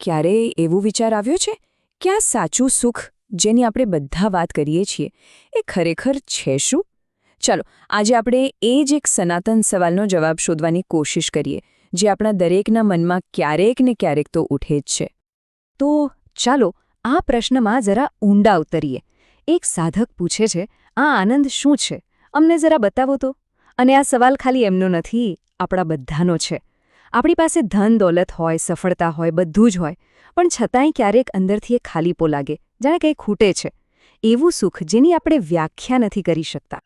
ક્યારેય એવું વિચાર આવ્યો છે? કે આ સાચું સુખ, જેની આપણે બધા વાત કરીએ છીએ, એ ખરેખર છે શું? ચાલો, આજે આપણે એ જ એક સનાતન સવાલનો જવાબ શોધવાની કોશિશ કરીએ, જે આપણા દરેકના મનમાં ક્યારેક ને ક્યારેક તો ઉઠે જ છે. તો ચાલો, આ પ્રશ્નમાં જરા ઊંડા ઉતરીએ. એક સાધક પૂછે છે, આ આનંદ શું છે? અમને જરા બતાવો તો. અને આ સવાલ ખાલી એમનો નથી, આપણા બધાનો છે. આપણી પાસે ધન, દોલત હોય, સફળતા હોય, બધું જ હોય, પણ છતાંય ક્યારેક અંદરથી એ ખાલીપો લાગે, જાણે કંઈ ખૂટે છે. એવું સુખ જેની આપણે વ્યાખ્યા નથી કરી શકતા.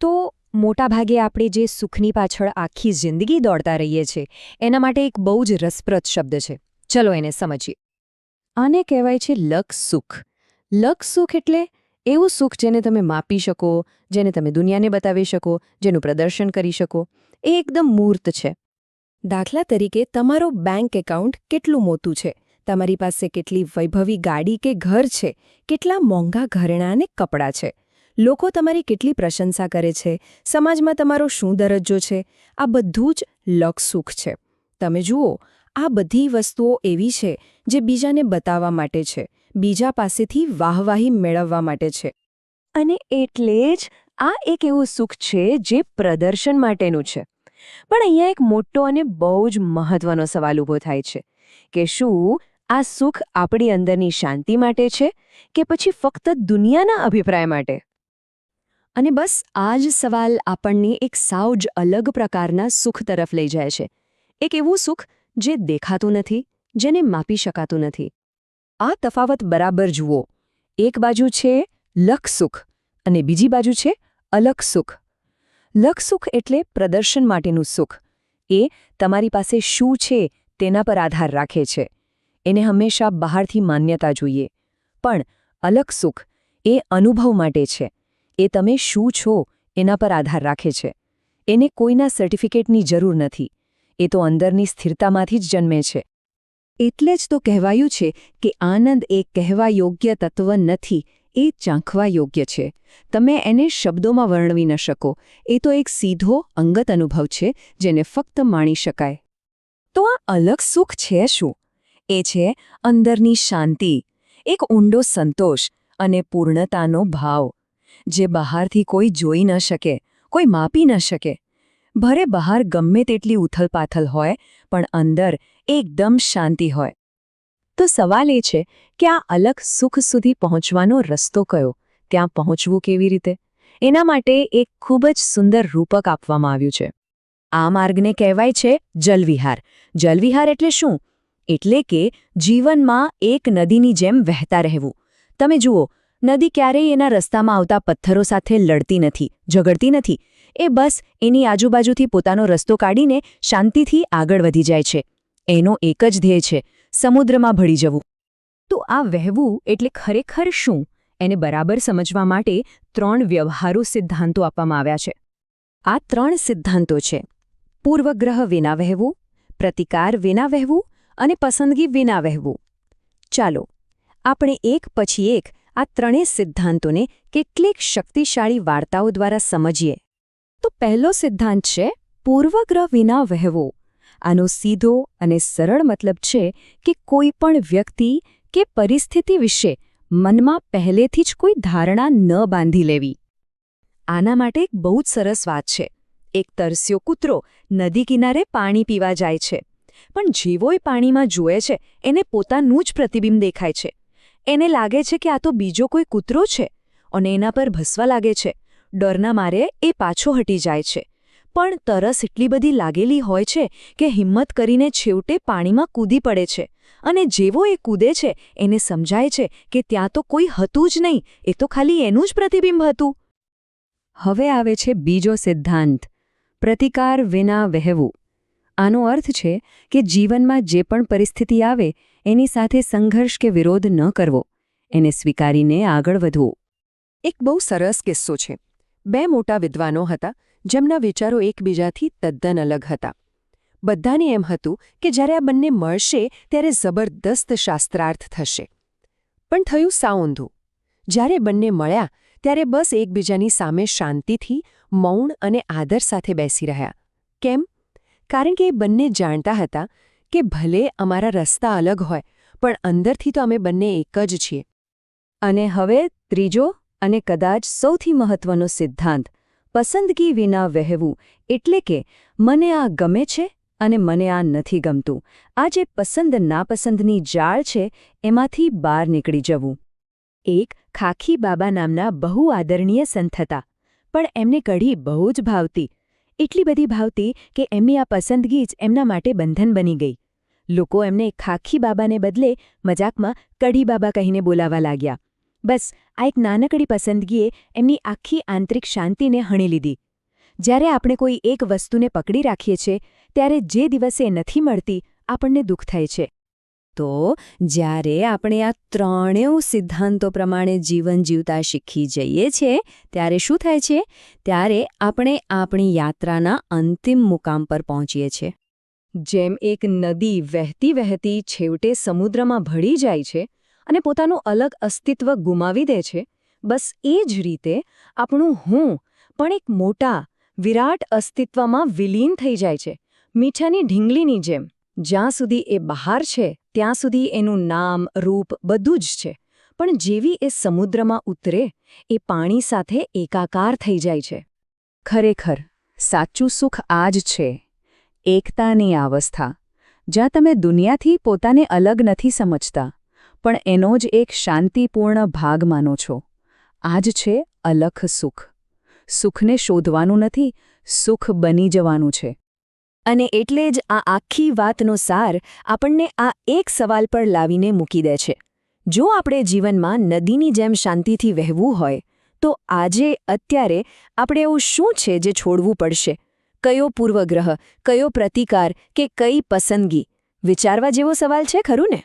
તો મોટાભાગે આપણે જે સુખની પાછળ આખી જિંદગી દોડતા રહીએ છીએ, એના માટે એક બહુ જ રસપ્રદ શબ્દ છે. ચલો એને સમજીએ. આને કહેવાય છે લક્ષ સુખ. લક્ષ સુખ એટલે એવું સુખ જેને તમે માપી શકો, જેને તમે દુનિયાને બતાવી શકો, જેનું પ્રદર્શન કરી શકો. એ એકદમ મૂર્ત છે. દાખલા તરીકે, તમારો બેંક એકાઉન્ટ કેટલું મોટું છે? તમારી પાસે કેટલી વૈભવી ગાડી કે ઘર છે? કેટલા મોંઘા ઘરેણાં અને કપડાં છે? લોકો તમારી કેટલી પ્રશંસા કરે છે? સમાજમાં તમારો શું દરજ્જો છે? આ બધું જ લક્ષ સુખ છે. તમે જુઓ, આ બધી વસ્તુઓ એવી છે જે બીજાને બતાવવા માટે છે, બીજા પાસેથી વાહવાહી મેળવવા માટે છે. અને એટલે જ આ એક એવું સુખ છે જે પ્રદર્શન માટેનું છે. પણ અહીંયા એક મોટો અને બહુ જ મહત્વનો સવાલ ઊભો થાય છે કે શું આ સુખ આપણી અંદરની શાંતિ માટે છે કે પછી ફક્ત દુનિયાના અભિપ્રાય માટે? અને બસ આ જ સવાલ આપણને એક સાવ જ અલગ પ્રકારના સુખ તરફ લઈ જાય છે. એક એવું સુખ જે દેખાતું નથી, જેને માપી શકાતું નથી. આ તફાવત બરાબર જુઓ. એક બાજુ છે લખ સુખ અને બીજી બાજુ છે અલગ સુખ લક્ષ સુખ એટલે પ્રદર્શન માટેનું સુખ. એ તમારી પાસે શું છે તેના પર આધાર રાખે છે. એને હંમેશા બહારથી માન્યતા જોઈએ. પણ અલગ સુખ એ અનુભવ માટે છે. એ તમે શું છો એના પર આધાર રાખે છે. એને કોઈના સર્ટિફિકેટની જરૂર નથી. એ તો અંદરની સ્થિરતામાંથી જ જન્મે છે. એટલે જ તો કહેવાયું છે કે આનંદ એ કહેવા યોગ્ય તત્વ નથી એ ચાંખવા યોગ્ય છે. તમે એને શબ્દોમાં વર્ણવી ન શકો. એ તો એક સીધો અંગત અનુભવ છે, જેને ફક્ત માણી શકાય. તો આ અલગ સુખ છે શું? એ છે અંદરની શાંતિ, એક ઊંડો સંતોષ અને પૂર્ણતાનો ભાવ, જે બહારથી કોઈ જોઈ ન શકે, કોઈ માપી ન શકે. ભરે બહાર ગમે તેટલી ઉથલપાથલ હોય, પણ અંદર એકદમ શાંતિ હોય. તો સવાલ એ છે કે આ અલગ સુખ સુધી પહોંચવાનો રસ્તો કયો? ત્યાં પહોંચવું કેવી રીતે? એના માટે એક ખૂબ જ સુંદર રૂપક આપવામાં આવ્યું છે. આ માર્ગને કહેવાય છે જલવિહાર. જલવિહાર એટલે શું? એટલે કે જીવનમાં એક નદીની જેમ વહેતા રહેવું. તમે જુઓ, નદી ક્યારેય એના રસ્તામાં આવતા પથ્થરો સાથે લડતી નથી, ઝઘડતી નથી. એ બસ એની આજુબાજુથી પોતાનો રસ્તો કાઢીને શાંતિથી આગળ વધી જાય છે. એનો એક જ ધ્યેય છે સમુદ્રમાં ભળી જવું. તો આ વહેવું એટલે ખરેખર શું? એને બરાબર સમજવા માટે ત્રણ વ્યવહારુ સિદ્ધાંતો આપવામાં આવ્યા છે. આ ત્રણ સિદ્ધાંતો છે. પૂર્વગ્રહ વિના વહેવું, પ્રતિકાર વિના વહેવું અને પસંદગી વિના વહેવું. ચાલો, આપણે એક પછી એક આ ત્રણેય સિદ્ધાંતોને કેટલીક શક્તિશાળી વાર્તાઓ દ્વારા સમજીએ. તો પહેલો સિદ્ધાંત છે, પૂર્વગ્રહ વિના વહેવો. આનો સીધો અને સરળ મતલબ છે કે કોઈ પણ વ્યક્તિ કે પરિસ્થિતિ વિશે મનમાં પહેલેથી જ કોઈ ધારણા ન બાંધી લેવી. આના માટે એક બહુ જ સરસ વાત છે. એક તરસ્યો કૂતરો નદી કિનારે પાણી પીવા જાય છે. પણ જેવોય પાણીમાં જુએ છે, એને પોતાનું જ પ્રતિબિંબ દેખાય છે. એને લાગે છે કે આ તો બીજો કોઈ કૂતરો છે અને એના પર ભસવા લાગે છે. ડરના મારે એ પાછો હટી જાય છે. પણ તરસ એટલી બધી લાગેલી હોય છે કે હિંમત કરીને છેવટે પાણીમાં કૂદી પડે છે. અને જેવો એ કૂદે છે, એને સમજાય છે કે ત્યાં તો કોઈ હતું જ નહીં, એ તો ખાલી એનું જ પ્રતિબિંબ હતું. હવે આવે છે બીજો સિદ્ધાંત, પ્રતિકાર વિના વહેવું. આનો અર્થ છે કે જીવનમાં જે પણ પરિસ્થિતિ આવે, એની સાથે સંઘર્ષ કે વિરોધ ન કરવો. એને સ્વીકારીને આગળ વધવું. એક બહુ સરસ કિસ્સો છે. બે મોટા વિદ્વાનો હતા, જેમના વિચારો એકબીજાથી તદ્દન અલગ હતા. બધાને એમ હતું કે જ્યારે આ બંને મળશે, ત્યારે જબરદસ્ત શાસ્ત્રાર્થ થશે. પણ થયું સાઉંધું જ્યારે બંને મળ્યા, ત્યારે બસ એકબીજાની સામે શાંતિથી, મૌન અને આદર સાથે બેસી રહ્યા. કેમ? કારણ કે એ બંને જાણતા હતા કે ભલે અમારા રસ્તા અલગ હોય, પણ અંદરથી તો અમે બંને એક જ છીએ. અને હવે ત્રીજો અને કદાચ સૌથી મહત્વનો સિદ્ધાંત, પસંદગી વિના વહેવું એટલે કે, મને આ ગમે છે અને મને આ નથી ગમતું. આ જે પસંદ નાપસંદની જાળ છે, એમાંથી બહાર નીકળી જવું. એક ખાખી બાબા નામના બહુ આદરણીય સંત હતા, પણ એમને કઢી બહુ જ ભાવતી. એટલી બધી ભાવતી કે એમની આ પસંદગી જ એમના માટે બંધન બની ગઈ. લોકો એમને ખાખી બાબાને બદલે મજાકમાં કઢી બાબા કહીને બોલાવા લાગ્યા. બસ, આ એક નાનકડી પસંદગીએ એમની આખી આંતરિક શાંતિને હણી લીધી. જ્યારે આપણે કોઈ એક વસ્તુને પકડી રાખીએ છીએ, ત્યારે જે દિવસે નથી મળતી, આપણને દુઃખ થાય છે. તો જ્યારે આપણે આ ત્રણેય સિદ્ધાંતો પ્રમાણે જીવન જીવતા શીખી જઈએ છીએ, ત્યારે શું થાય છે? ત્યારે આપણે આપણી યાત્રાના અંતિમ મુકામ પર પહોંચીએ છીએ. જેમ એક નદી વહેતી વહેતી છેવટે સમુદ્રમાં ભળી જાય છે અને પોતાનું અલગ અસ્તિત્વ ગુમાવી દે છે, બસ એ જ રીતે આપણું હું પણ એક મોટા, વિરાટ અસ્તિત્વમાં વિલીન થઈ જાય છે, મીઠાની ઢીંગલીની જેમ. જ્યાં સુધી એ બહાર છે, ત્યાં સુધી એનું નામ, રૂપ બધું જ છે, પણ જેવી એ સમુદ્રમાં ઉતરે, એ પાણી સાથે એકાકાર થઈ જાય છે. ખરેખર, સાચું સુખ આ જ છે, એકતાની અવસ્થા, જ્યાં તમે દુનિયાથી પોતાને અલગ નથી સમજતા. પણ એનો જ એક શાંતિપૂર્ણ ભાગ માનો છો. આ જ છે અલખ સુખ. સુખને શોધવાનું નથી, સુખ બની જવાનું છે. અને એટલે જ આ આખી વાતનો સાર આપણને આ એક સવાલ પર લાવીને મૂકી દે છે. જો આપણે જીવનમાં નદીની જેમ શાંતિથી વહેવું હોય, તો આજે, અત્યારે આપણે એવું શું છે જે છોડવું પડશે? કયો પૂર્વગ્રહ, કયો પ્રતિકાર કે કઈ પસંદગી? વિચારવા જેવો સવાલ છે ખરું ને?